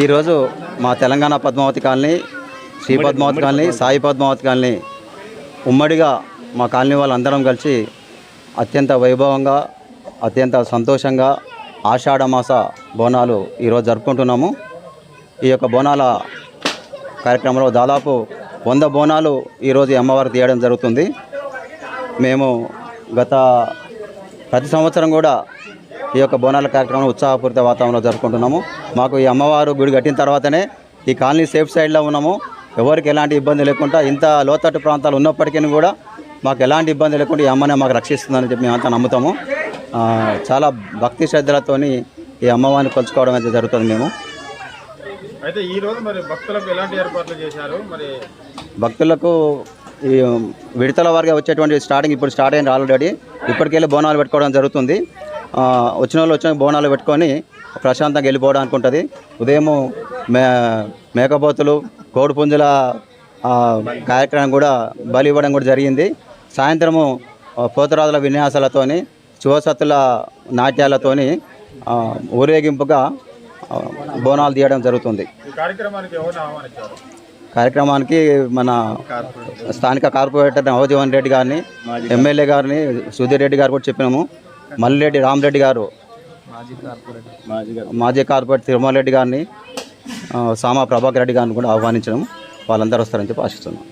ఈరోజు మా Telangana Padmavati colony Shri Padmavati colony Sai Padmavati colony ఉమ్మడిగా మా కాలనీ వాళ్ళందరం కలిసి అత్యంత వైభవంగా అత్యంత సంతోషంగా ఆషాఢ మాస బోనాలు ఈరోజు జరుపుకుంటున్నాము. ఈ యొక్క బోనాల కార్యక్రమంలో దాదాపు వంద బోనాలు ఈరోజు అమ్మవారు తీయడం జరుగుతుంది. మేము గత ప్రతి సంవత్సరం కూడా ఈ యొక్క బోనాల కార్యక్రమం ఉత్సాహపూరిత వాతావరణంలో జరుపుకుంటున్నాము. మాకు ఈ అమ్మవారు గుడి కట్టిన తర్వాతనే ఈ కాలనీ సేఫ్ సైడ్లో ఉన్నాము. ఎవరికి ఎలాంటి ఇబ్బంది లేకుండా ఇంత లోతట్టు ప్రాంతాలు ఉన్నప్పటికీ కూడా మాకు ఎలాంటి ఇబ్బంది లేకుండా ఈ అమ్మనే మాకు రక్షిస్తుందని చెప్పి మేమంతా నమ్ముతాము. చాలా భక్తి శ్రద్ధలతోని ఈ అమ్మవారిని కొలుచుకోవడం అయితే జరుగుతుంది మేము. అయితే ఈ రోజు మరి భక్తులకు ఎలాంటి ఏర్పాట్లు చేశారు? మరి భక్తులకు ఈ విడతల వారిగా వచ్చేటువంటి స్టార్టింగ్ ఇప్పుడు స్టార్ట్ అయింది ఆల్రెడీ ఇప్పటికెళ్ళి బోనాలు పెట్టుకోవడం జరుగుతుంది. వచ్చిన వాళ్ళు వచ్చిన బోనాలు పెట్టుకొని ప్రశాంతంగా వెళ్ళిపోవడానికి ఉంటుంది ఉదయం మే మేకపోతులు కోడిపుంజుల ఆ, కార్యక్రమం కూడా బలి ఇవ్వడం కూడా జరిగింది. సాయంత్రము పోతరాజుల విన్యాసాలతోని శివసత్తుల నాట్యాలతోని ఆ, ఊరేగింపుగా బోనాలు తీయడం జరుగుతుంది. కార్యక్రమానికి మన స్థానిక కార్పొరేటర్ నవజీవన్ రెడ్డి గారిని ఎమ్మెల్యే గారిని సుధీర్ రెడ్డి గారు కూడా చెప్పినాము. మల్లిరెడ్డి రామరెడ్డి గారు. మాజీ కార్పొరేటర్. తిరుమల రెడ్డి గారిని ఆ, సామా ప్రభాకర్ రెడ్డి గారిని కూడా ఆహ్వానించడం వాళ్ళందరూ వస్తారని చెప్పి ఆశిస్తున్నాం.